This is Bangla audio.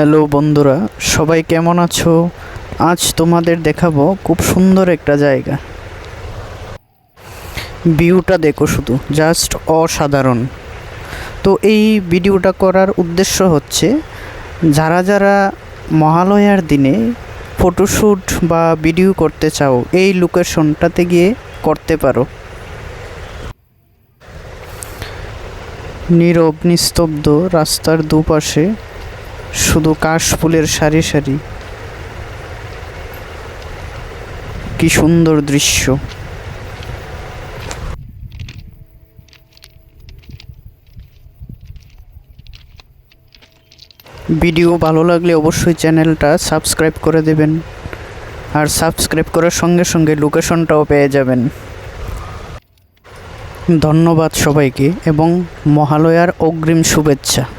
হ্যালো বন্ধুরা, সবাই কেমন আছো? আজ তোমাদের দেখাবো খুব সুন্দর একটা জায়গা। ভিউটা দেখো শুধু জাস্ট অসাধারণ। তো এই ভিডিওটা করার উদ্দেশ্য হচ্ছে, যারা যারা মহালয়ার দিনে ফটোশ্যুট বা ভিডিও করতে চাও, এই লোকেশনটাতে গিয়ে করতে পারো। নীরব, নিস্তব্ধ রাস্তার দুপাশে শুধু কাশফুলের সারি সারি। কি সুন্দর দৃশ্য। ভিডিও ভালো লাগলে অবশ্যই চ্যানেলটা সাবস্ক্রাইব করে দেবেন। আর সাবস্ক্রাইব করার সঙ্গে সঙ্গে লোকেশনটাও পেয়ে যাবেন। ধন্যবাদ সবাইকে এবং মহালয়ার অগ্রিম শুভেচ্ছা।